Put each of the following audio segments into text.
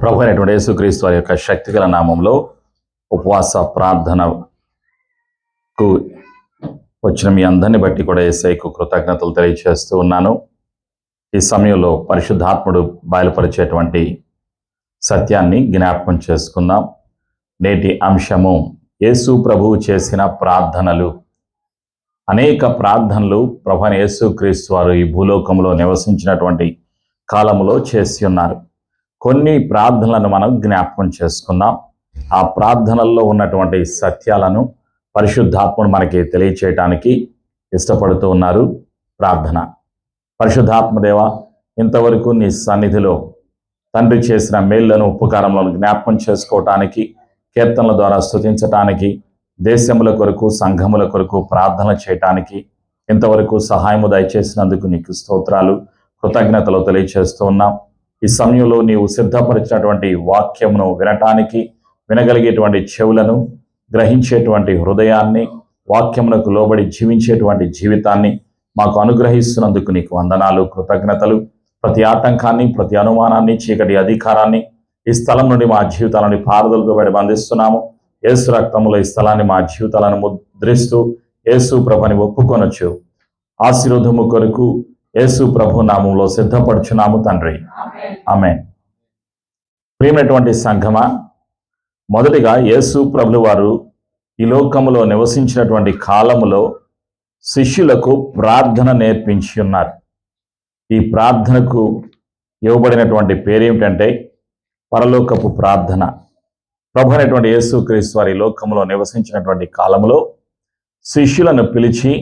ప్రభు అయినటువంటి యేసుక్రీస్తు వారి యొక్క శక్తిగల నామంలో ఉపవాస ప్రార్థనకు వచ్చిన మీ అందరిని బట్టి కూడా ఏసైకు కృతజ్ఞతలు తెలియజేస్తూ ఉన్నాను. ఈ సమయంలో పరిశుద్ధాత్ముడు బయలుపరిచేటువంటి సత్యాన్ని జ్ఞాపకం చేసుకుందాం. నేటి అంశము యేసు ప్రభువు చేసిన ప్రార్థనలు. అనేక ప్రార్థనలు ప్రభు యేసు క్రీస్తు వారు ఈ భూలోకంలో నివసించినటువంటి కాలంలో చేసి ఉన్నారు. కొన్ని ప్రార్థనలను మనం జ్ఞాపకం చేసుకుందాం. ఆ ప్రార్థనల్లో ఉన్నటువంటి సత్యాలను పరిశుద్ధాత్ముడు మనకి తెలియచేయటానికి ఇష్టపడుతూ ఉన్నారు. ప్రార్థన. పరిశుద్ధాత్మదేవ ఇంతవరకు నీ సన్నిధిలో తండ్రి చేసిన మేళ్ళను ఉపకారంలో జ్ఞాపకం చేసుకోవటానికి కీర్తనల ద్వారా స్థుతించటానికి దేశముల కొరకు సంఘముల కొరకు ప్రార్థన చేయటానికి ఇంతవరకు సహాయము దయచేసినందుకు నీకు స్తోత్రాలు. కృతజ్ఞతలు తెలియచేస్తూ ఉన్నాం. ఈ సమయంలో నీవు సిద్ధపరిచినటువంటి వాక్యమును వినటానికి వినగలిగేటువంటి చెవులను గ్రహించేటువంటి హృదయాన్ని వాక్యమునకు లోబడి జీవించేటువంటి జీవితాన్ని మాకు అనుగ్రహిస్తున్నందుకు నీకు వందనాలు కృతజ్ఞతలు. ప్రతి ఆటంకాన్ని ప్రతి అనుమానాన్ని చీకటి అధికారాన్ని ఈ స్థలం నుండి మా జీవితాలని పారదలతో బడి బంధిస్తున్నాము. ఏసు రక్తములో ఈ స్థలాన్ని మా జీవితాలను ముద్రిస్తూ ఏసు ప్రభని ఒప్పుకొనొచ్చు. ఆశీర్వదము కొరకు యేసు ప్రభు నామంలో సిద్ధపడుచున్నాము తండ్రి. ఆమె ప్రియమైనటువంటి సంఘమా మొదటిగా యేసు ప్రభులు వారు ఈ లోకములో నివసించినటువంటి కాలములో శిష్యులకు ప్రార్థన నేర్పించి ఉన్నారు. ఈ ప్రార్థనకు ఇవ్వబడినటువంటి పేరేమిటంటే పరలోకపు ప్రార్థన. ప్రభు అనేటువంటి యేసు క్రీస్తు వారి లోకంలో నివసించినటువంటి కాలంలో శిష్యులను పిలిచి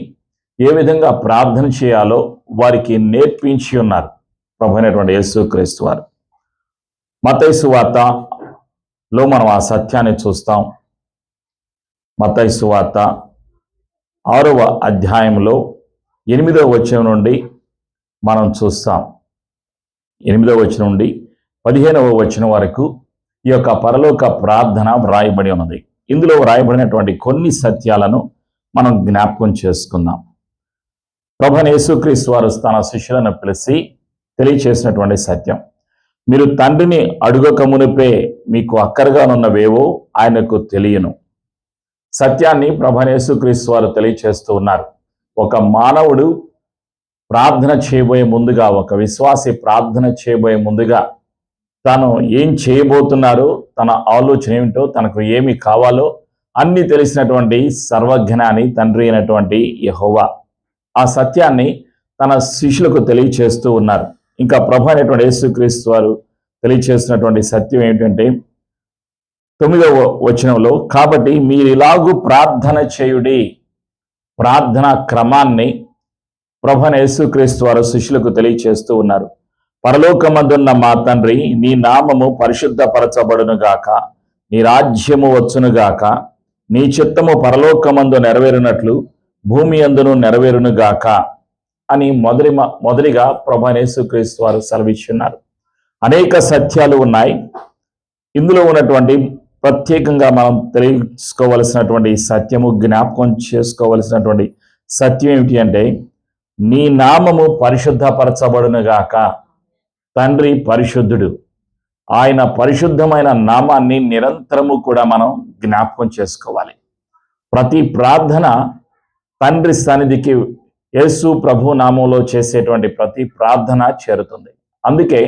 ఏ విధంగా ప్రార్థన చేయాలో వారికి నేర్పించి ఉన్నారు. ప్రభు అయినటువంటి యేసు క్రీస్తు వారు. మతైసు వార్తలో మనం ఆ సత్యాన్ని చూస్తాం. మతైసు వార్త ఆరవ అధ్యాయంలో ఎనిమిదవ వచనం నుండి మనం చూస్తాం. ఎనిమిదవ వచనం నుండి పదిహేనవ వచనం వరకు ఈ యొక్క పరలోక ప్రార్థన వ్రాయబడి ఉన్నది. ఇందులో వ్రాయబడినటువంటి కొన్ని సత్యాలను మనం జ్ఞాపకం చేసుకుందాం. ప్రభు యేసుక్రీస్తు వారు తన శిష్యులను పిలిచి తెలియచేసినటువంటి సత్యం. మీరు తండ్రిని అడుగక మునిపే మీకు అక్కరగానున్నవేవో ఆయనకు తెలియను. సత్యాన్ని ప్రభనేసుక్రీస్తు వారు తెలియచేస్తూ ఉన్నారు. ఒక మానవుడు ప్రార్థన చేయబోయే ముందుగా ఒక విశ్వాసి ప్రార్థన చేయబోయే ముందుగా తను ఏం చేయబోతున్నారో తన ఆలోచన ఏమిటో తనకు ఏమి కావాలో అన్ని తెలిసినటువంటి సర్వజ్ఞాని తండ్రి అయినటువంటి యహోవా. ఆ సత్యాన్ని తన శిష్యులకు తెలియచేస్తూ ఉన్నారు. ఇంకా ప్రభు అనేటువంటి యేసుక్రీస్తు వారు తెలియచేస్తున్నటువంటి సత్యం ఏమిటంటే తొమ్మిదవ వచనంలో కాబట్టి మీరు ఇలాగూ ప్రార్థన చేయుడి ప్రార్థనా క్రమాన్ని ప్రభన యేసుక్రీస్తు వారు శిష్యులకు తెలియచేస్తూ ఉన్నారు. పరలోకమందున్న మా తండ్రి నీ నామము పరిశుద్ధపరచబడును గాక నీ రాజ్యము వచ్చును గాక నీ చిత్తము పరలోకమందు నెరవేరినట్లు భూమి అందును నెరవేరును గాక అని మొదటి మొదటిగా ప్రభు క్రీస్తు వారు సెలవిస్తున్నారు అనేక సత్యాలు ఉన్నాయి. ఇందులో ఉన్నటువంటి ప్రత్యేకంగా మనం తెలుసుకోవలసినటువంటి సత్యము జ్ఞాపకం చేసుకోవలసినటువంటి సత్యం ఏమిటి అంటే నీ నామము పరిశుద్ధపరచబడునుగాక తండ్రి పరిశుద్ధుడు. ఆయన పరిశుద్ధమైన నామాన్ని నిరంతరము కూడా మనం జ్ఞాపకం చేసుకోవాలి. ప్రతి ప్రార్థన తండ్రి సన్నిధికి యేసు ప్రభు నామంలో చేసేటువంటి ప్రతి ప్రార్థన చేరుతుంది. అందుకే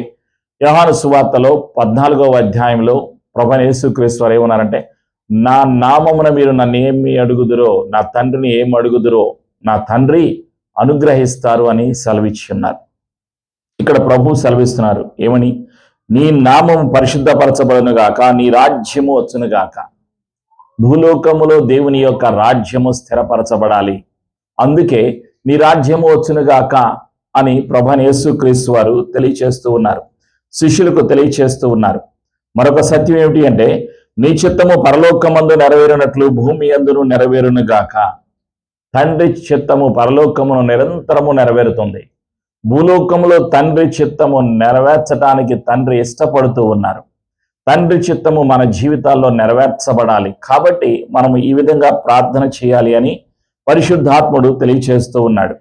వ్యవహార సువార్తలో పద్నాలుగవ అధ్యాయంలో ప్రభు యేసుక్రీస్తు వారు ఏమన్నారంటే నా నామమున మీరు నన్ను ఏమి అడుగుదురో నా తండ్రిని ఏమి అడుగుదురో నా తండ్రి అనుగ్రహిస్తారు అని సెలవిచ్చి ఉన్నారు. ఇక్కడ ప్రభు సెలవిస్తున్నారు ఏమని? నీ నామం పరిశుద్ధపరచబడును గాక నీ రాజ్యము వచ్చును గాక భూలోకములో దేవుని యొక్క రాజ్యము స్థిరపరచబడాలి. అందుకే నీ రాజ్యము వచ్చును గాక అని ప్రభనేసు యేసుక్రీస్తు వారు తెలియచేస్తూ ఉన్నారు. శిష్యులకు తెలియచేస్తూ ఉన్నారు. మరొక సత్యం ఏమిటి అంటే నీ చిత్తము పరలోకమందు నెరవేరినట్లు భూమి అందును నెరవేరును గాక. తండ్రి చిత్తము పరలోకమును నిరంతరము నెరవేరుతుంది. భూలోకములో తండ్రి చిత్తము నెరవేర్చడానికి తండ్రి ఇష్టపడుతూ ఉన్నారు. తండ్రి చిత్తము మన జీవితాల్లో నెరవేర్చబడాలి. కాబట్టి మనము ఈ విధంగా ప్రార్థన చేయాలి అని పరిశుద్ధాత్ముడు తెలియచేస్తూ ఉన్నాడు.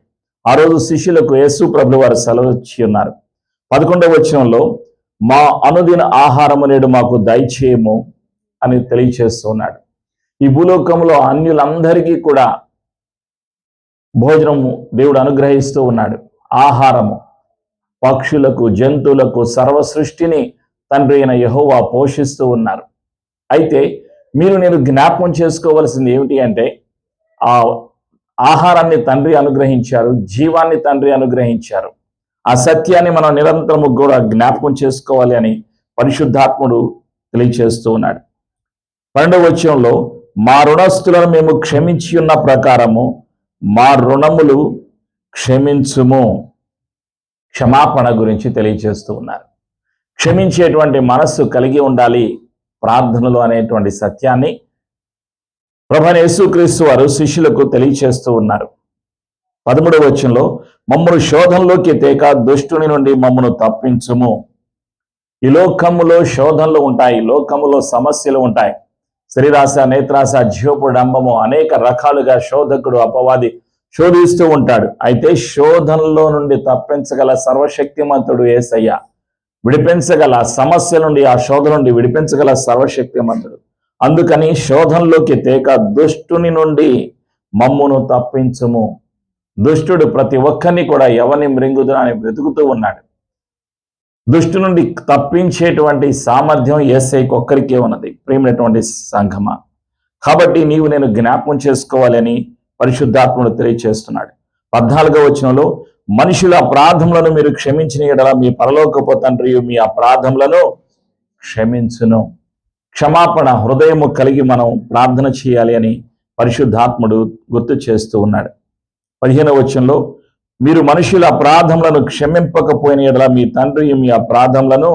ఆ రోజు శిష్యులకు యేసు ప్రభు వారు సెలవు ఇచ్చి ఉన్నారు. పదకొండవ వచనంలో మా అనుదిన ఆహారము నేడు మాకు దయచేయము అని తెలియచేస్తున్నాడు ఈ భూలోకంలో అన్యులందరికీ కూడా భోజనము దేవుడు అనుగ్రహిస్తూ ఉన్నాడు. ఆహారము పక్షులకు జంతువులకు సర్వ సృష్టిని తండ్రి అయిన యహోవా పోషిస్తూ ఉన్నారు. అయితే మీరు నేను జ్ఞాపకం చేసుకోవలసింది ఏమిటి అంటే ఆ ఆహారాన్ని తండ్రి అనుగ్రహించారు జీవాన్ని తండ్రి అనుగ్రహించారు. ఆ సత్యాన్ని మనం నిరంతరము కూడా జ్ఞాపకం చేసుకోవాలి అని పరిశుద్ధాత్ముడు తెలియచేస్తూ ఉన్నాడు. పన్నెండవ వచ్చంలో మా రుణస్థులను మేము క్షమించి ఉన్న ప్రకారము మా రుణములు క్షమించుము. క్షమాపణ గురించి తెలియచేస్తూ ఉన్నారు. క్షమించేటువంటి మనస్సు కలిగి ఉండాలి ప్రార్థనలు అనేటువంటి సత్యాన్ని ప్రభని యేసుక్రీస్తు వారు శిష్యులకు తెలియచేస్తూ ఉన్నారు. పదమూడవ వచనంలో మమ్మను శోధంలోకి తేక దుష్టుని నుండి మమ్మను తప్పించుము. ఈ లోకములో శోధనలు ఉంటాయి లోకములో సమస్యలు ఉంటాయి. శరీరాశ నేత్రాశ జీవపుడంబము అనేక రకాలుగా శోధకుడు అపవాది శోధిస్తూ ఉంటాడు. అయితే శోధనలో నుండి తప్పించగల సర్వశక్తిమంతుడు ఏసయ్య. విడిపించగల సమస్య నుండి ఆ శోధ నుండి విడిపించగల సర్వశక్తిమంతుడు. అందుకని శోధనలోకి తేక దుష్టుని నుండి మమ్మును తప్పించుము. దుష్టుడు ప్రతి ఒక్కరిని కూడా ఎవరిని మృంగుదు అని వెతుకుతూ ఉన్నాడు. దుష్టు నుండి తప్పించేటువంటి సామర్థ్యం ఏసైకి ఒక్కరికే ఉన్నది ప్రేమైనటువంటి సంఘమా. కాబట్టి నీవు నేను జ్ఞాపకం చేసుకోవాలని పరిశుద్ధాత్ముడు తెలియచేస్తున్నాడు. పద్నాలుగో వచనంలో మనుషుల అపరాధములను మీరు క్షమించిన ఎడల మీ పరలోకపు తండ్రి మీ అపరాధములను క్షమించును. క్షమాపణ హృదయము కలిగి మనం ప్రార్థన చేయాలి అని పరిశుద్ధాత్ముడు గుర్తు చేస్తూ ఉన్నాడు. పదిహేనవ వచనంలో మీరు మనుషుల అపరాధములను క్షమింపకపోయిన ఎడల మీ తండ్రి మీ అపరాధములను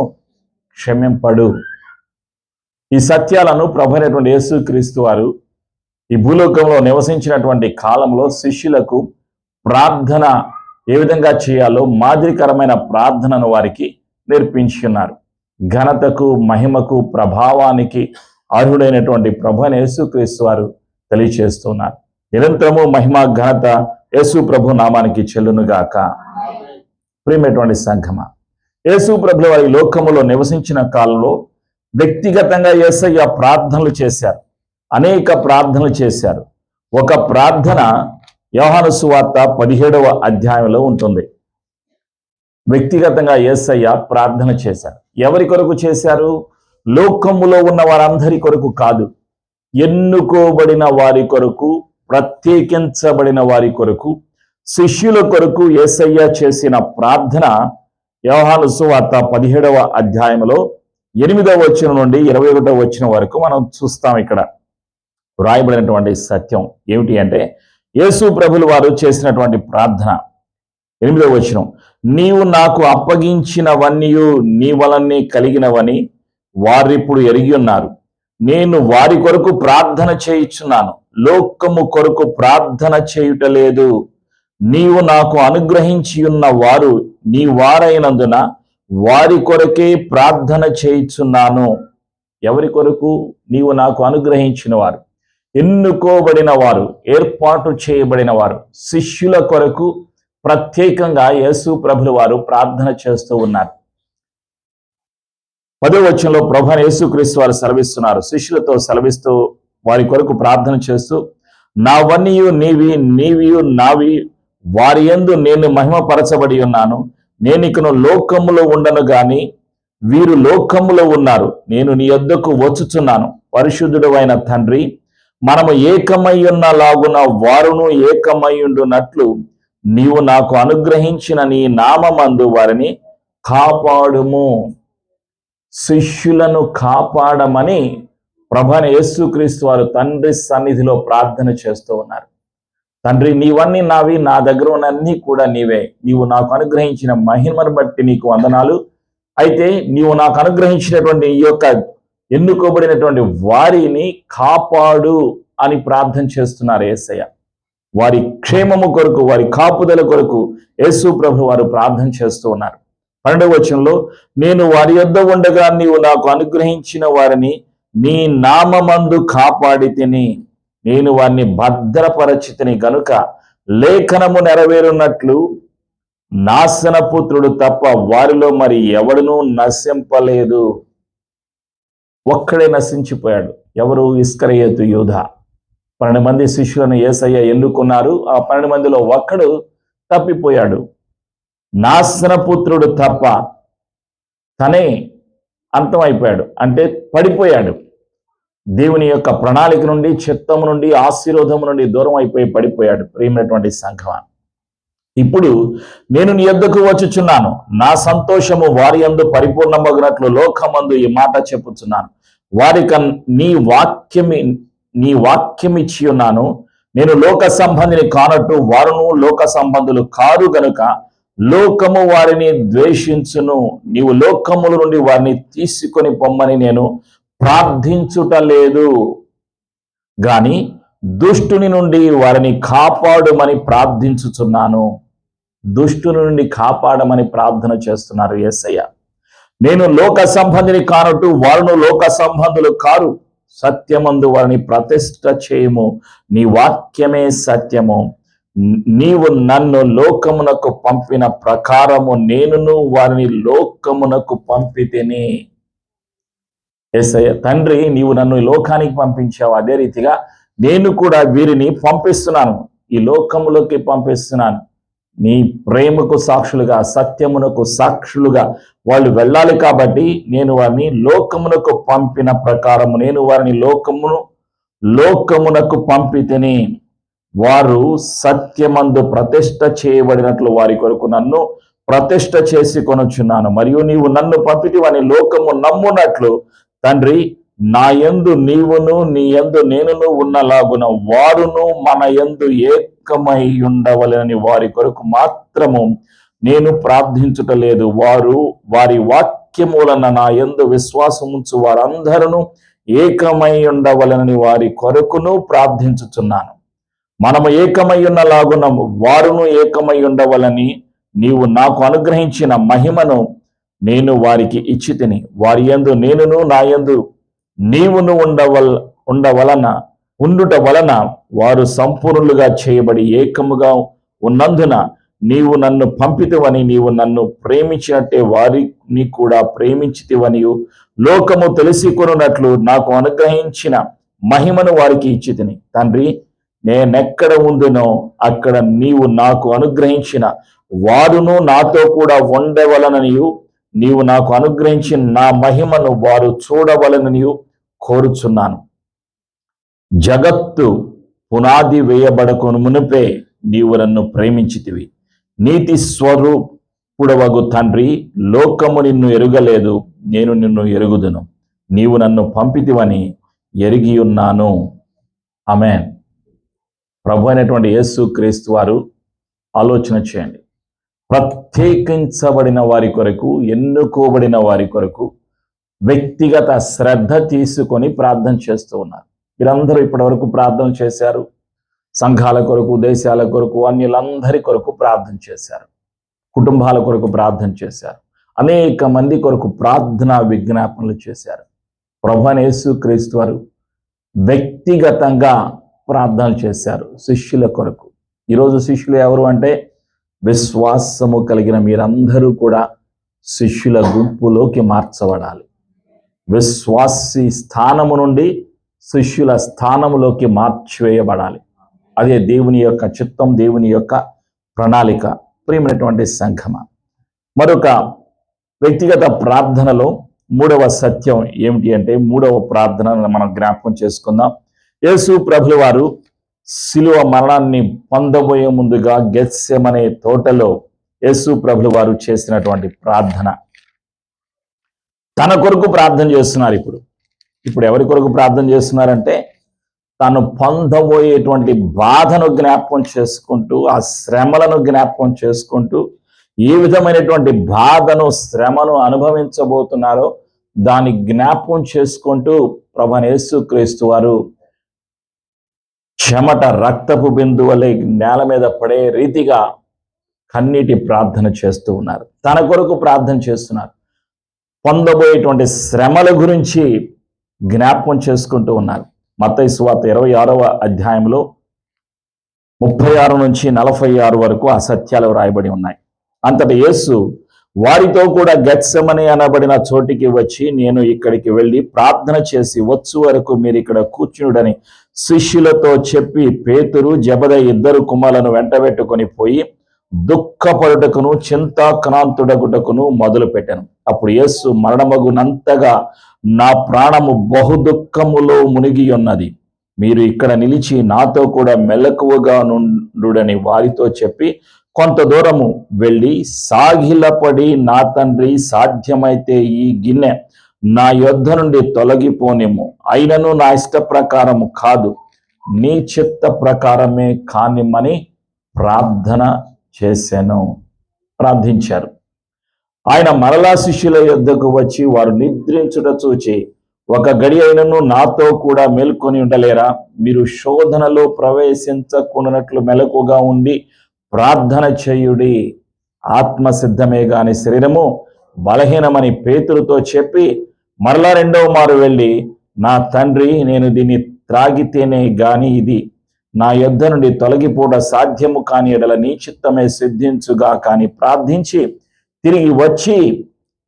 క్షమింపడు. ఈ సత్యాలను ప్రభైనటువంటి యేసుక్రీస్తు వారు ఈ భూలోకంలో నివసించినటువంటి కాలంలో శిష్యులకు ప్రార్థన ఏ విధంగా చేయాలో మాదిరికరమైన ప్రార్థనను వారికి నేర్పించున్నారు. ఘనతకు మహిమకు ప్రభావానికి అర్హుడైనటువంటి ప్రభు యేసుక్రీస్తు వారు తెలియచేస్తున్నారు. నిరంతరము మహిమ ఘనత యేసు ప్రభు నామానికి చెల్లునుగాక. ప్రియమైనటువంటి సంఘమ యేసు ప్రభు వారి లోకములో నివసించిన కాలంలో వ్యక్తిగతంగా ఏసయ్య ప్రార్థనలు చేశారు. అనేక ప్రార్థనలు చేశారు. ఒక ప్రార్థన యోహాను సువార్త పదిహేడవ అధ్యాయంలో ఉంటుంది. వ్యక్తిగతంగా ఏసయ్య ప్రార్థన చేశారు. ఎవరి కొరకు చేశారు? లోకములో ఉన్న వారందరి కొరకు కాదు. ఎన్నుకోబడిన వారి కొరకు ప్రత్యేకించబడిన వారి కొరకు శిష్యుల కొరకు ఏసయ్య చేసిన ప్రార్థన వ్యవహాను సువార్త పదిహేడవ అధ్యాయంలో ఎనిమిదవ వచ్చిన నుండి ఇరవై ఒకటవ వచ్చిన వరకు మనం చూస్తాం ఇక్కడ. వ్రాయబడినటువంటి సత్యం ఏమిటి అంటే యేసు ప్రభులు వారు చేసినటువంటి ప్రార్థన. ఎనిమిదవ వచనం. నీవు నాకు అప్పగించినవన్నీ నీ వలనే కలిగినవని వారిప్పుడు ఎరిగి ఉన్నారు. నేను వారి కొరకు ప్రార్థన చేయుచున్నాను. లోకము కొరకు ప్రార్థన చేయుట లేదు. నీవు నాకు అనుగ్రహించి ఉన్న వారు నీ వారైనందున వారి కొరకే ప్రార్థన చేయుచున్నాను. ఎవరి కొరకు? నీవు నాకు అనుగ్రహించిన వారు. ఎన్నుకోబడిన వారు ఏర్పాటు చేయబడిన వారు శిష్యుల కొరకు ప్రత్యేకంగా యేసు ప్రభుల వారు ప్రార్థన చేస్తూ ఉన్నారు. పదో వచ్చంలో ప్రభు యేసుక్రీస్తు వారు సెలవిస్తున్నారు. శిష్యులతో సెలవిస్తూ వారి కొరకు ప్రార్థన చేస్తూ నావన్నీయు నీవి నీవియు నావి వారి యందు నేను మహిమపరచబడి ఉన్నాను. నేను ఇకను లోకములో ఉండను గాని వీరు లోకములో ఉన్నారు. నేను నీ యొద్దకు వచ్చుచున్నాను. పరిశుద్ధుడు అయిన తండ్రి మనము ఏకమై ఉన్న లాగున వారును ఏకమయ్యుండునట్లు నీవు నాకు అనుగ్రహించిన నీ నామందు వారిని కాపాడుము. శిష్యులను కాపాడమని ప్రభాని యేసుక్రీస్తు వారు తండ్రి సన్నిధిలో ప్రార్థన చేస్తూ ఉన్నారు. తండ్రి నీవన్నీ నావి నా దగ్గర ఉన్నన్నీ కూడా నీవే. నీవు నాకు అనుగ్రహించిన మహిమను బట్టి నీకు వందనాలు. అయితే నీవు నాకు అనుగ్రహించినటువంటి ఈ యొక్క ఎన్నుకోబడినటువంటి వారిని కాపాడు అని ప్రార్థన చేస్తున్నారు ఏసయ్య. వారి క్షేమము కొరకు వారి కాపుదల కొరకు యేసు ప్రభు వారు ప్రార్థన చేస్తూ ఉన్నారు. పన్నెండవ వచనంలో నేను వారి యొద్ద ఉండగా నీవు నాకు అనుగ్రహించిన వారిని నీ నామందు కాపాడి తిని నేను వారిని భద్రపరచితిని గనుక లేఖనము నెరవేరున్నట్లు నాశన పుత్రుడు తప్ప వారిలో మరి ఎవడనూ నశింపలేదు. ఒక్కడే నశించిపోయాడు. ఎవరు? ఇస్కరయేతు యూధ పన్నెండు మంది శిష్యులను ఏసయ్య ఎన్నుకున్నారు. ఆ పన్నెండు మందిలో ఒక్కడు తప్పిపోయాడు. నాశన పుత్రుడు తప్ప తనే అంతమైపోయాడు. అంటే పడిపోయాడు. దేవుని యొక్క ప్రణాళిక నుండి చిత్తము నుండి ఆశీర్వాదము నుండి దూరం అయిపోయి పడిపోయాడు ప్రియమైనటువంటి సంఘం ఇప్పుడు నేను నీ యొద్దకు వచ్చుచున్నాను. నా సంతోషము వారి యందు పరిపూర్ణమగినట్లు లోకమందు ఈ మాట చెప్పుచున్నాను. వారిక నీ వాక్యమి నీ వాక్యం ఇచ్చి ఉన్నాను నేను లోక సంబంధిని కానట్టు వారును లోక సంబంధులు కారు గనుక లోకము వారిని ద్వేషించును. నీవు లోకముల నుండి వారిని తీసుకొని పొమ్మని నేను ప్రార్థించుట లేదు. గాని దుష్టుని నుండి వారిని కాపాడుమని ప్రార్థించుచున్నాను. దుష్టుల నుండి కాపాడమని ప్రార్థన చేస్తున్నారు యేసయ్య నేను లోక సంబంధిని కానట్టు వారును లోక సంబంధులు కారు. సత్యమందు వారిని ప్రతిష్ట చేయము. నీ వాక్యమే సత్యము. నీవు నన్ను లోకమునకు పంపిన ప్రకారము నేనును వారిని లోకమునకు పంపితేనే. ఏసయ్య తండ్రి నీవు నన్ను లోకానికి పంపించావు. అదే రీతిగా నేను కూడా వీరిని పంపిస్తున్నాను. ఈ లోకములోకి పంపిస్తున్నాను. నీ ప్రేమకు సాక్షులుగా సత్యమునకు సాక్షులుగా వాళ్ళు వెళ్ళాలి కాబట్టి నేను వారిని లోకమునకు పంపిన ప్రకారము నేను వారిని లోకమును లోకమునకు పంపితేనే వారు సత్యమందు ప్రతిష్ట చేయబడినట్లు వారి కొరకు నన్ను ప్రతిష్ట చేసి కొనుచున్నాను. మరియు నీవు నన్ను పంపితే వాని లోకము నమ్మునట్లు తండ్రి నా యందు నీవును నీ యందు నేనును ఉన్నలాగున వారును మన యందు ఏకమై ఉండవలని వారి కొరకు మాత్రము నేను ప్రార్థించుట లేదు వారు వారి వాక్యములన నా యందు విశ్వాసముంచు వారందరూ ఏకమై ఉండవలనని వారి కొరకును ప్రార్థించుచున్నాను. మనము ఏకమై ఉన్నలాగున వారును ఏకమై ఉండవలని నీవు నాకు అనుగ్రహించిన మహిమను నేను వారికి ఇచ్చి తిని వారి యందు నేనును నా యందు నీవును ఉండవల్ ఉండవలన ఉండుట వలన వారు సంపూర్ణులుగా చేయబడి ఏకముగా ఉన్నందున నీవు నన్ను పంపితివని నీవు నన్ను ప్రేమించినట్టే వారిని కూడా ప్రేమించితివనియు. లోకము తెలిసి కొనున్నట్లు నాకు అనుగ్రహించిన మహిమను వారికి ఇచ్చి తిని తండ్రి నేనెక్కడ ఉందునో అక్కడ నీవు నాకు అనుగ్రహించిన వారును నాతో కూడా ఉండవలననియు. నీవు నాకు అనుగ్రహించిన నా మహిమను వారు చూడవలననియు కోరుచున్నాను. జగత్తు పునాది వేయబడకును మునిపే నీవు నన్ను ప్రేమించితివి. నీతి స్వరూపుడవగు తండ్రి లోకము నిన్ను ఎరుగలేదు నేను నిన్ను ఎరుగుదును. నీవు నన్ను పంపితివని ఎరిగి ఉన్నాను అమెన్ ప్రభు అయినటువంటి యేసు క్రీస్తు వారు ఆలోచన చేయండి. ప్రత్యేకించబడిన వారి కొరకు ఎన్నుకోబడిన వారి కొరకు వ్యక్తిగత శ్రద్ధ తీసుకొని ప్రార్థన చేస్తూ ఉన్నారు. వీరందరూ ఇప్పటివరకు ప్రార్థన చేశారు. సంఘాల కొరకు దేశాల కొరకు అన్యులందరి కొరకు ప్రార్థన చేశారు. కుటుంబాల కొరకు ప్రార్థన చేశారు. అనేక మంది కొరకు ప్రార్థన విజ్ఞాపనలు చేశారు. ప్రభనేసు క్రీస్తు వారు వ్యక్తిగతంగా ప్రార్థనలు చేశారు. శిష్యుల కొరకు. ఈరోజు శిష్యులు ఎవరు అంటే విశ్వాసము కలిగిన మీరందరూ కూడా శిష్యుల గుంపులోకి మార్చబడాలి. విశ్వాసి స్థానము నుండి శిష్యుల స్థానములోకి మార్చివేయబడాలి. అదే దేవుని యొక్క చిత్తం దేవుని యొక్క ప్రణాళిక ప్రియమైనటువంటి సంఘమ. మరొక వ్యక్తిగత ప్రార్థనలో మూడవ సత్యం ఏమిటి అంటే మూడవ ప్రార్థన మనం జ్ఞాపకం చేసుకుందాం. యేసు ప్రభుల వారు శిలువ మరణాన్ని పొందబోయే ముందుగా గెత్సెమనే తోటలో యేసు ప్రభులు వారు చేసినటువంటి ప్రార్థన. తన కొరకు ప్రార్థన చేస్తున్నారు ఇప్పుడు. ఇప్పుడు ఎవరి కొరకు ప్రార్థన చేస్తున్నారంటే తను పొందబోయేటువంటి బాధను జ్ఞాపకం చేసుకుంటూ ఆ శ్రమలను జ్ఞాపకం చేసుకుంటూ ఏ విధమైనటువంటి బాధను శ్రమను అనుభవించబోతున్నారో దాన్ని జ్ఞాపకం చేసుకుంటూ ప్రభనేసు క్రీస్తు వారు చెమట రక్తపు బిందువలే నేల మీద పడే రీతిగా కన్నీటి ప్రార్థన చేస్తూ ఉన్నారు. తన కొరకు ప్రార్థన చేస్తున్నారు. పొందబోయేటువంటి శ్రమల గురించి జ్ఞాపకం చేసుకుంటూ ఉన్నారు. మత్తయి సువార్త ఇరవై ఆరవ అధ్యాయంలో ముప్పై ఆరు నుంచి నలభై ఆరు వరకు ఆ సత్యాలు వ్రాయబడి ఉన్నాయి. అంతటి యేసు వారితో కూడా గచ్చమని అనబడిన చోటికి వచ్చి నేను ఇక్కడికి వెళ్ళి ప్రార్థన చేసి వచ్చు వరకు మీరు ఇక్కడ కూర్చునుడని శిష్యులతో చెప్పి పేతురు జబద ఇద్దరు కుమారులను వెంటబెట్టుకొని పోయి దుఃఖపడుటకును చింతాక్రాంతుడగుటకును మొదలు పెట్టాను అప్పుడు యేసు మరణమగునంతగా నా ప్రాణము బహు దుఃఖములో మునిగి ఉన్నది మీరు ఇక్కడ నిలిచి నాతో కూడా మెలకువగా నుండుడని వారితో చెప్పి కొంత దూరము వెళ్ళి సాగిలపడి నా తండ్రి సాధ్యమైతే ఈ గిన్నె నా యొద్ధ నుండి తొలగిపోనేమో అయినను నా ఇష్ట ప్రకారము కాదు నీ చిత్త ప్రకారమే కానిమ్మని ప్రార్థన చేశాను ప్రార్థించారు. ఆయన మరలా శిష్యుల యొద్దకు వచ్చి వారు నిద్రించుట చూచి ఒక గడి అయినను నాతో కూడా మేల్కొని ఉండలేరా? మీరు శోధనలో ప్రవేశించకున్నట్లు మెలకుగా ఉండి ప్రార్థన చేయుడి ఆత్మ సిద్ధమే గాని శరీరము బలహీనమని పేతులతో చెప్పి మరలా రెండవ మారు వెళ్ళి నా తండ్రి నేను దీన్ని త్రాగితేనే గాని ఇది. నా యొద్ధ నుండి తొలగిపోవడం సాధ్యము కాని ఎడల నీ చిత్తమే సిద్ధించుగా కాని ప్రార్థించి తిరిగి వచ్చి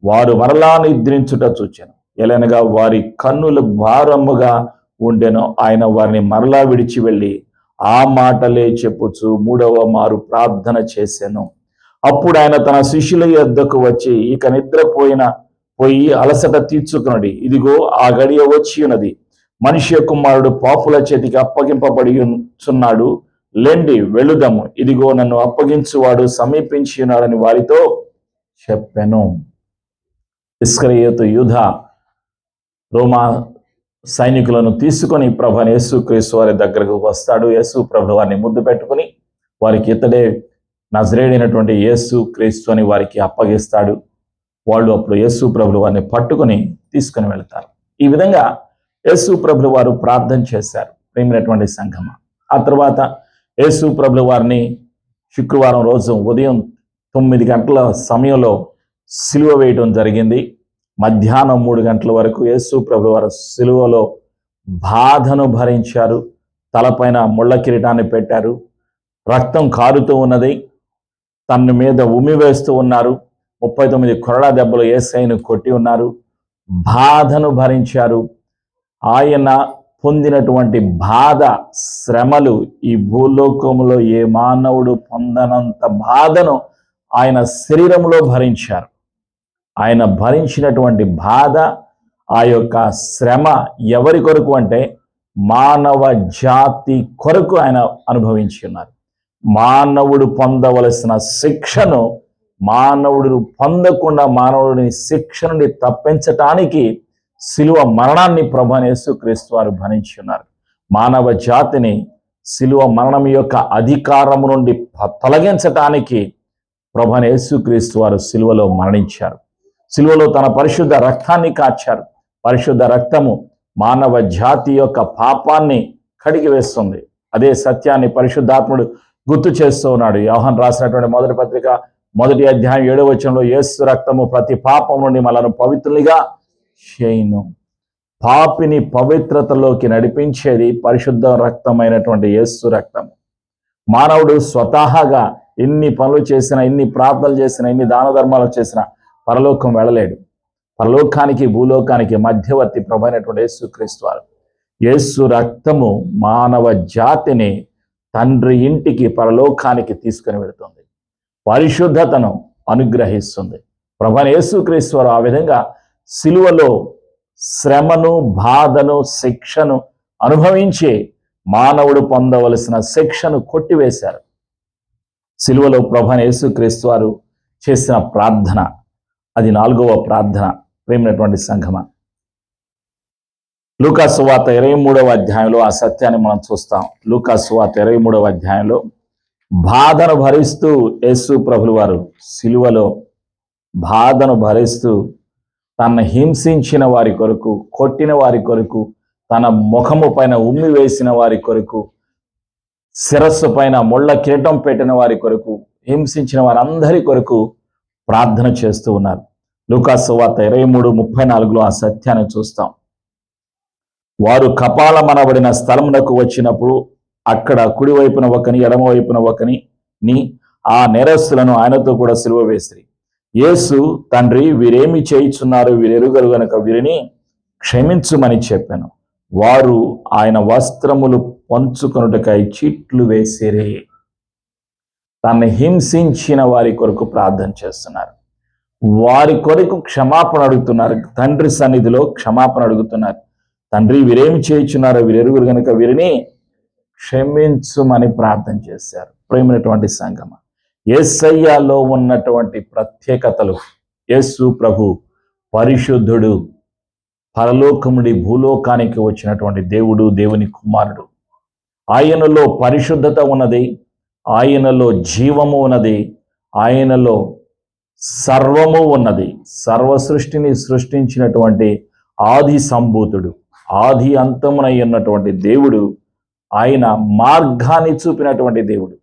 వారు మరలా నిద్రించుట చూచాను. ఎలనగా వారి కన్నులు భారముగా ఉండెను. ఆయన వారిని మరలా విడిచి వెళ్ళి ఆ మాటలే చెప్పుచు మూడవ మారు ప్రార్థన చేశాను అప్పుడు ఆయన తన శిష్యుల యొద్దకు వచ్చి ఇక నిద్రపోయిన పోయి అలసట తీర్చుకున్నది ఇదిగో ఆ గడియ వచ్చి ఉన్నది. మనిషి కుమారుడు పాపుల చేతికి అప్పగింపబడి ఉన్నాడు లెండి వెళుదాము. ఇదిగో నన్ను అప్పగించువాడు సమీపించి ఉన్నాడని వారితో చెప్పాను. ఇస్కరియోతు యూధ రోమా సైనికులను తీసుకొని ప్రభాని యేసు క్రీస్తు వారి దగ్గరకు వస్తాడు. యేసు ప్రభు వారిని ముద్దు పెట్టుకుని వారికి ఇతడే నజరేడైనటువంటి యేసు క్రీస్తు అని వారికి అప్పగిస్తాడు. వాళ్ళు అప్పుడు యేసు ప్రభులు వారిని పట్టుకొని తీసుకుని వెళ్తారు. ఈ విధంగా యేసు ప్రభులు వారు ప్రార్థన చేశారు ప్రేమైనటువంటి సంఘమ. ఆ తర్వాత యేసు ప్రభులు వారిని శుక్రవారం రోజు ఉదయం తొమ్మిది గంటల సమయంలో సిలువ వేయడం జరిగింది. మధ్యాహ్నం మూడు గంటల వరకు యేసు ప్రభు వారు సిలువలో బాధను భరించారు. తలపైన ముళ్ళ కిరీటాన్ని పెట్టారు. రక్తం కారుతూ ఉన్నది. తన మీద ఉమి వేస్తూ ఉన్నారు. ముప్పై తొమ్మిది కొరడా దెబ్బలు ఏసైను కొట్టి ఉన్నారు. బాధను భరించారు. ఆయన పొందినటువంటి బాధ శ్రమలు ఈ భూలోకంలో ఏ మానవుడు పొందనంత బాధను ఆయన శరీరంలో భరించారు. ఆయన భరించినటువంటి బాధ ఆ యొక్క శ్రమ ఎవరి కొరకు అంటే మానవ జాతి కొరకు ఆయన అనుభవించి ఉన్నారు. మానవుడు పొందవలసిన శిక్షను మానవుడు పొందకుండా మానవుడిని శిక్ష నుండి తప్పించటానికి శిలువ మరణాన్ని ప్రభనేసు క్రీస్తు వారు భరించి ఉన్నారు. మానవ జాతిని శిలువ మరణం యొక్క అధికారము నుండి తొలగించటానికి ప్రభనేసు క్రీస్తు వారు శిలువలో మరణించారు. శిలువలో తన పరిశుద్ధ రక్తాన్ని కాచారు. పరిశుద్ధ రక్తము మానవ జాతి యొక్క పాపాన్ని కడిగి వేస్తుంది. అదే సత్యాన్ని పరిశుద్ధాత్ముడు గుర్తు చేస్తూ ఉన్నాడు. యోహన్ రాసినటువంటి మొదటి పత్రిక మొదటి అధ్యాయం ఏడవ వచనంలో యేసు రక్తము ప్రతి పాపం నుండి మనను పవిత్రులుగా చేయను. పాపిని పవిత్రతలోకి నడిపించేది పరిశుద్ధ రక్తమైనటువంటి యేసు రక్తం మానవుడు స్వతహాగా ఎన్ని పనులు చేసినా ఎన్ని ప్రార్థనలు చేసినా ఎన్ని దాన ధర్మాలు చేసినా పరలోకం వెళ్ళలేడు. పరలోకానికి భూలోకానికి మధ్యవర్తి ప్రభైనటువంటి యేసుక్రీస్తు వారు. యేసు రక్తము మానవ జాతిని తండ్రి ఇంటికి పరలోకానికి తీసుకుని వెళుతుంది. పరిశుద్ధతను అనుగ్రహిస్తుంది. ప్రభన యేసుక్రీశ్వరు ఆ విధంగా సిలువలో శ్రమను బాధను శిక్షను అనుభవించి మానవుడు పొందవలసిన శిక్షను కొట్టివేశారు. సిలువలో ప్రభన యేసుక్రీస్తు వారు చేసిన ప్రార్థన అది నాలుగవ ప్రార్థన ప్రేమైనటువంటి సంఘమ. లూకాసు వార్త ఇరవై మూడవ అధ్యాయంలో ఆ సత్యాన్ని మనం చూస్తాం. లూకాసు వార్త ఇరవై మూడవ అధ్యాయంలో బాధను భరిస్తూ యేసు ప్రభులు వారు సిలువలో బాధను భరిస్తూ తన హింసించిన వారి కొరకు కొట్టిన వారి కొరకు తన ముఖము పైన ఉమ్మి వేసిన వారి కొరకు శిరస్సు పైన ముళ్ళ కిరీటం పెట్టిన వారి కొరకు హింసించిన వారందరి కొరకు ప్రార్థన చేస్తూ ఉన్నారు. లూకాసు వార్త ఇరవై మూడు ముప్పై నాలుగులో ఆ సత్యాన్ని చూస్తాం. వారు కపాలమనబడిన స్థలమునకు వచ్చినప్పుడు అక్కడ కుడి వైపున ఒకని ఎడమ వైపున ఒకని ని ఆ నేరస్తులను ఆయనతో కూడా సిలువ వేసిరి. యేసు తండ్రి వీరేమి చేయుచున్నారు వీరెరుగరు గనక వీరిని క్షమించుమని చెప్పాను. వారు ఆయన వస్త్రములు పంచుకొనుటకై చీట్లు వేసిరి. తన్ని హింసించిన వారి కొరకు ప్రార్థన చేస్తున్నారు. వారి కొరకు క్షమాపణ అడుగుతున్నారు. తండ్రి సన్నిధిలో క్షమాపణ అడుగుతున్నారు. తండ్రి వీరేమి చేయుచున్నారో వీరెరుగురు గనక వీరిని క్షమించుమని ప్రార్థన చేశారు. ప్రేమైనటువంటి సంగమ యేసయ్యాలో ఉన్నటువంటి ప్రత్యేకతలు యేసు ప్రభు పరిశుద్ధుడు పరలోకముడి భూలోకానికి వచ్చినటువంటి దేవుడు దేవుని కుమారుడు. ఆయనలో పరిశుద్ధత ఉన్నది ఆయనలో జీవము ఉన్నది ఆయనలో సర్వము ఉన్నది. సర్వ సృష్టిని సృష్టించినటువంటి ఆది సంభూతుడు ఆది అంతమునై ఉన్నటువంటి దేవుడు ఆయన మార్గాన్ని చూపినటువంటి దేవుడు.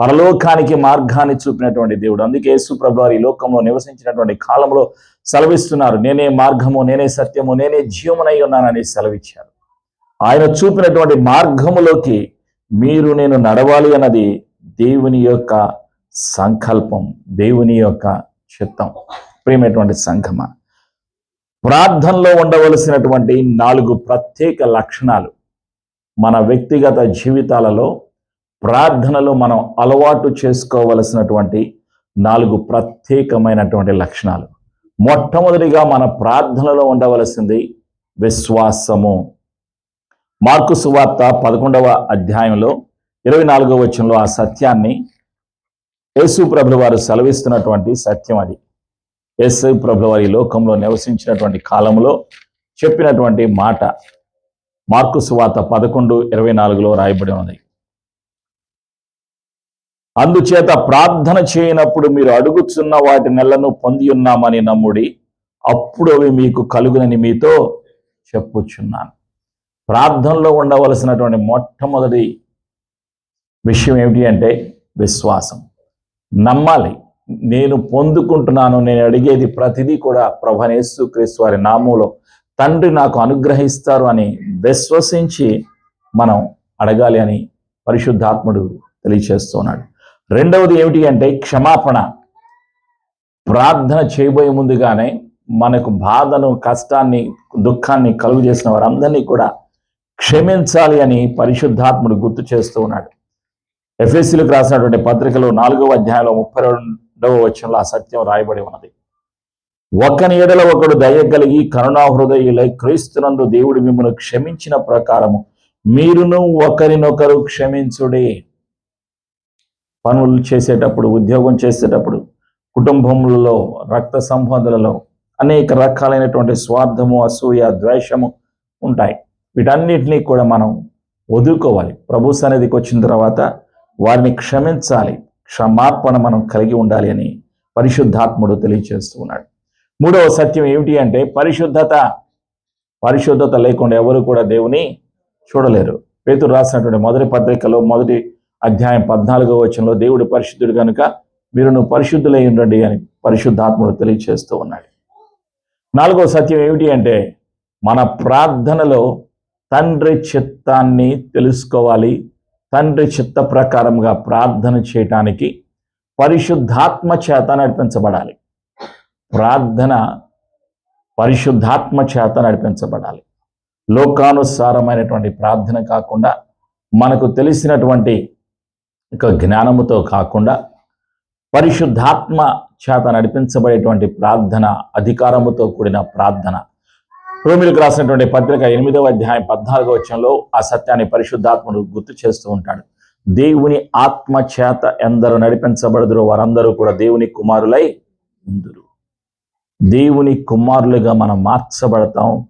పరలోకానికి మార్గాన్ని చూపినటువంటి దేవుడు. అందుకే యేసు ప్రభు ఈ లోకంలో నివసించినటువంటి కాలంలో సెలవిస్తున్నారు. నేనే మార్గము నేనే సత్యము నేనే జీవమునై ఉన్నానని సెలవిచ్చారు. ఆయన చూపినటువంటి మార్గములోకి మీరు నేను నడవాలి అన్నది దేవుని యొక్క సంకల్పం దేవుని యొక్క చిత్తం. ప్రియమైనటువంటి సంఘమ ప్రార్థనలో ఉండవలసినటువంటి నాలుగు ప్రత్యేక లక్షణాలు. మన వ్యక్తిగత జీవితాలలో ప్రార్థనలో మనం అలవాటు చేసుకోవలసినటువంటి నాలుగు ప్రత్యేకమైనటువంటి లక్షణాలు. మొట్టమొదటిగా మన ప్రార్థనలో ఉండవలసింది విశ్వాసము. మార్కు సువార్త పదకొండవ అధ్యాయంలో ఇరవై నాలుగవ వచనంలో ఆ సత్యాన్ని యేసు ప్రభుల వారు సెలవిస్తున్నటువంటి సత్యం అది. యేసు ప్రభుల వారి లోకంలో నివసించినటువంటి కాలంలో చెప్పినటువంటి మాట. మార్కు సువార్త పదకొండు ఇరవై నాలుగులో రాయబడి ఉన్నది. అందుచేత ప్రార్థన చేయనప్పుడు మీరు అడుగుచున్న వాటి నెలను పొంది ఉన్నామని నమ్ముడి అప్పుడు అవి మీకు కలుగునని మీతో చెప్పుచున్నాను. ప్రార్థనలో ఉండవలసినటువంటి మొట్టమొదటి విషయం ఏమిటి అంటే విశ్వాసం. నమ్మాలి నేను పొందుకుంటున్నాను నేను అడిగేది ప్రతిదీ కూడా ప్రభనేసు క్రీస్తు వారి నామంలో తండ్రి నాకు అనుగ్రహిస్తారు అని విశ్వసించి మనం అడగాలి అని పరిశుద్ధాత్ముడు తెలియచేస్తున్నాడు. రెండవది ఏమిటి అంటే క్షమాపణ. ప్రార్థన చేయబోయే ముందుగానే మనకు బాధను కష్టాన్ని దుఃఖాన్ని కలుగు చేసిన వారందరినీ కూడా క్షమించాలి అని పరిశుద్ధాత్ముడు గుర్తు చేస్తూ ఉన్నాడు. ఎఫ్ఎస్సీలకు రాసినటువంటి పత్రికలో నాలుగవ అధ్యాయంలో ముప్పై రెండవ వచనంలో ఆ సత్యం రాయబడి ఉన్నది. ఒకని ఎడల ఒకడు దయ కలిగి కరుణా హృదయులై క్రీస్తునందు దేవుడు మిమ్మల్ని క్షమించిన ప్రకారము మీరును ఒకరినొకరు క్షమించుడే. పనులు చేసేటప్పుడు ఉద్యోగం చేసేటప్పుడు కుటుంబములలో రక్త సంబంధులలో అనేక రకాలైనటువంటి స్వార్థము అసూయ ద్వేషము ఉంటాయి. వీటన్నిటినీ కూడా మనం వదులుకోవాలి ప్రభు సన్నిధికి వచ్చిన తర్వాత వారిని క్షమించాలి. క్షమార్పణ మనం కలిగి ఉండాలి అని పరిశుద్ధాత్ముడు తెలియచేస్తూ ఉన్నాడు. మూడవ సత్యం ఏమిటి అంటే పరిశుద్ధత. పరిశుద్ధత లేకుండా ఎవరు కూడా దేవుని చూడలేరు. పేతురు రాసినటువంటి మొదటి పత్రికలో మొదటి అధ్యాయం పద్నాలుగో వచనంలో దేవుడు పరిశుద్ధుడు కనుక మీరును పరిశుద్ధులై ఉండండి అని పరిశుద్ధాత్ముడు తెలియచేస్తూ ఉన్నాడు. నాలుగో సత్యం ఏమిటి అంటే మన ప్రార్థనలో తండ్రి చిత్తాన్ని తెలుసుకోవాలి. తండ్రి చిత్త ప్రకారంగా ప్రార్థన చేయటానికి పరిశుద్ధాత్మ చేత నడిపించబడాలి. ప్రార్థన పరిశుద్ధాత్మ చేత నడిపించబడాలి. లోకానుసారమైనటువంటి ప్రార్థన కాకుండా మనకు తెలిసినటువంటి ఒక జ్ఞానముతో కాకుండా పరిశుద్ధాత్మ చేత నడిపించబడేటువంటి ప్రార్థన అధికారముతో కూడిన ప్రార్థన. రోమిలకు రాసినటువంటి పత్రిక ఎనిమిదవ అధ్యాయం పద్నాలుగో వచ్చంలో ఆ సత్యాన్ని పరిశుద్ధాత్మను గుర్తు చేస్తూ ఉంటాడు. దేవుని ఆత్మ చేత ఎందరు నడిపించబడదురో వారందరూ కూడా దేవుని కుమారులై ఉందరు. దేవుని కుమారులుగా మనం మార్చబడతాం.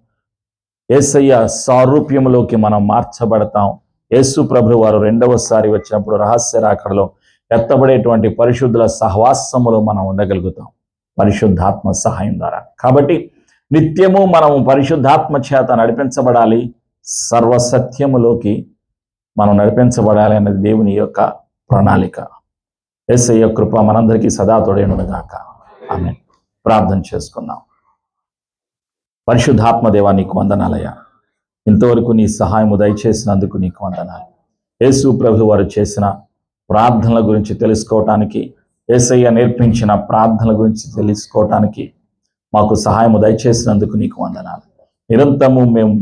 ఏసయ్య సారూప్యములోకి మనం మార్చబడతాం. యేసు ప్రభు వారు రెండవసారి వచ్చినప్పుడు రహస్య రాకడలో ఎత్తబడేటువంటి పరిశుద్ధుల సహవాసములో మనం ఉండగలుగుతాం. పరిశుద్ధాత్మ సహాయం ద్వారా. కాబట్టి నిత్యము మనము పరిశుద్ధాత్మ చేత నడిపించబడాలి. సర్వసత్యములోకి మనం నడిపించబడాలి అన్నది దేవుని యొక్క ప్రణాళిక. ఎస్ఐ కృప మనందరికీ సదా తోడేనుగాక ఆమె ప్రార్థన చేసుకున్నాం. పరిశుద్ధాత్మదేవా నీకు వందనాలయ్యా. ఇంతవరకు నీ సహాయము దయచేసినందుకు నీకు వందనాలు. యేసు ప్రభు వారు చేసిన ప్రార్థనల గురించి తెలుసుకోవటానికి ఏసయ్య నేర్పించిన ప్రార్థనల గురించి తెలుసుకోవటానికి మాకు సహాయము దయచేసినందుకు నీకు వందనాలు. నిరంతరము మేము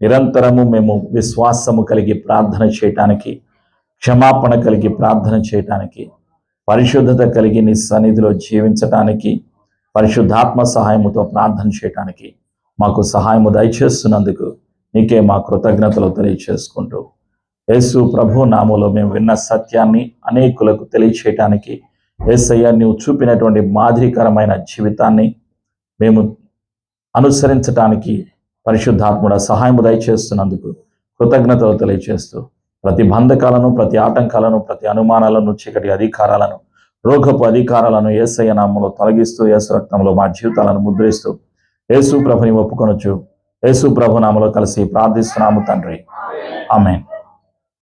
నిరంతరము మేము విశ్వాసము కలిగి ప్రార్థన చేయటానికి క్షమాపణ కలిగి ప్రార్థన చేయటానికి పరిశుద్ధత కలిగి నీ సన్నిధిలో జీవించటానికి పరిశుద్ధాత్మ సహాయముతో ప్రార్థన చేయటానికి మాకు సహాయము దయచేస్తున్నందుకు నీకే మా కృతజ్ఞతలు తెలియచేసుకుంటూ యేసు ప్రభు నామంలో మేము విన్న సత్యాన్ని అనేకులకు తెలియచేయటానికి ఏసయ్య నీవు చూపినటువంటి మాదిరికరమైన జీవితాన్ని మేము అనుసరించటానికి పరిశుద్ధాత్ముడ సహాయం దయచేస్తున్నందుకు కృతజ్ఞతలు తెలియచేస్తూ ప్రతి బంధకాలను ప్రతి ఆటంకాలను ప్రతి అనుమానాలను చీకటి అధికారాలను రోగపు అధికారాలను ఏసయ్య నామంలో తొలగిస్తూ యేసు రక్తంలో మా జీవితాలను ముద్రిస్తూ యేసు ప్రభుని ఒప్పుకొనొచ్చు యేసు ప్రభు నామలో కలిసి ప్రార్థిస్తున్నాము తండ్రి. ఆమె